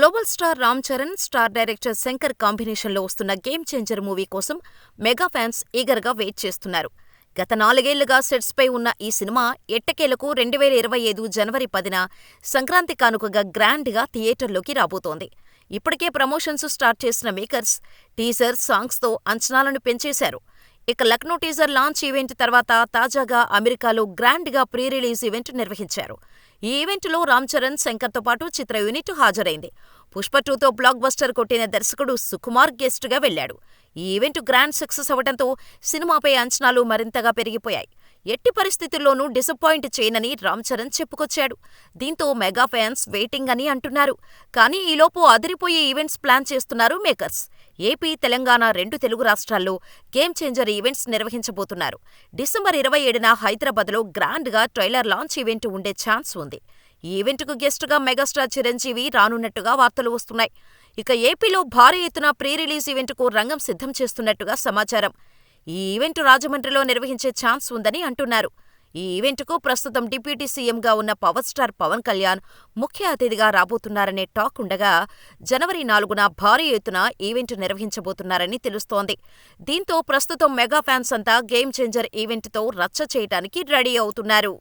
Global star Ram Charan, star director Shankar కాంబినేషన్లో వస్తున్న game changer movie కోసం mega fans ఈగర్గా వెయిట్ చేస్తున్నారు. గత నాలుగేళ్ళుగా సెట్స్పై ఉన్న ఈ సినిమా ఎట్టకేలకు రెండువేల ఇరవై ఐదు జనవరి పదిన సంక్రాంతి కానుకగా గ్రాండ్గా థియేటర్లోకి రాబోతోంది. ఇప్పటికే ప్రమోషన్స్ స్టార్ట్ చేసిన మేకర్స్ టీజర్, సాంగ్స్తో అంచనాలను పెంచేశారు. ఇక లక్నో టీజర్ లాంచ్ ఈవెంట్ తర్వాత తాజాగా అమెరికాలో గ్రాండ్గా ప్రీ రిలీజ్ ఈవెంట్ నిర్వహించారు. ఈ ఈవెంట్లో రామ్ చరణ్, శంకర్తో పాటు చిత్ర యూనిట్ హాజరైంది. పుష్ప టూతో బ్లాక్ బస్టర్ కొట్టిన దర్శకుడు సుకుమార్ గెస్ట్గా వెళ్ళాడు. ఈ ఈవెంట్ గ్రాండ్ సక్సెస్ అవడంతో సినిమాపై అంచనాలు మరింతగా పెరిగిపోయాయి. ఎట్టి పరిస్థితుల్లోనూ డిసప్పాయింట్ చేయనని రామ్ చరణ్ చెప్పుకొచ్చాడు. దీంతో మెగా ఫ్యాన్స్ వెయిటింగ్ అని అంటున్నారు. కానీ ఈలోపు అదిరిపోయే ఈవెంట్స్ ప్లాన్ చేస్తున్నారు మేకర్స్. ఏపీ, తెలంగాణ రెండు తెలుగు రాష్ట్రాల్లో గేమ్ చేంజర్ ఈవెంట్స్ నిర్వహించబోతున్నారు. డిసెంబర్ ఇరవై ఏడున హైదరాబాద్లో గ్రాండ్గా ట్రైలర్ లాంచ్ ఈవెంట్ ఉండే ఛాన్స్ ఉంది. ఈ ఈవెంట్కు గెస్ట్గా మెగాస్టార్ చిరంజీవి రానున్నట్టుగా వార్తలు వస్తున్నాయి. ఇక ఏపీలో భారీ ఎత్తున ప్రీ రిలీజ్ ఈవెంట్కు రంగం సిద్ధం చేస్తున్నట్టుగా సమాచారం. ఈ ఈవెంట్ రాజమండ్రిలో నిర్వహించే ఛాన్స్ ఉందని అంటున్నారు. ఈ ఈవెంట్కు ప్రస్తుతం డిప్యూటీ సీఎంగా ఉన్న పవర్ స్టార్ పవన్ కళ్యాణ్ ముఖ్య అతిథిగా రాబోతున్నారనే టాక్ ఉండగా, జనవరి నాలుగున భారీ ఎత్తున ఈవెంట్ నిర్వహించబోతున్నారని తెలుస్తోంది. దీంతో ప్రస్తుతం మెగా ఫ్యాన్స్ అంతా గేమ్ చేంజర్ ఈవెంట్తో రచ్చ చేయటానికి రెడీ అవుతున్నారు.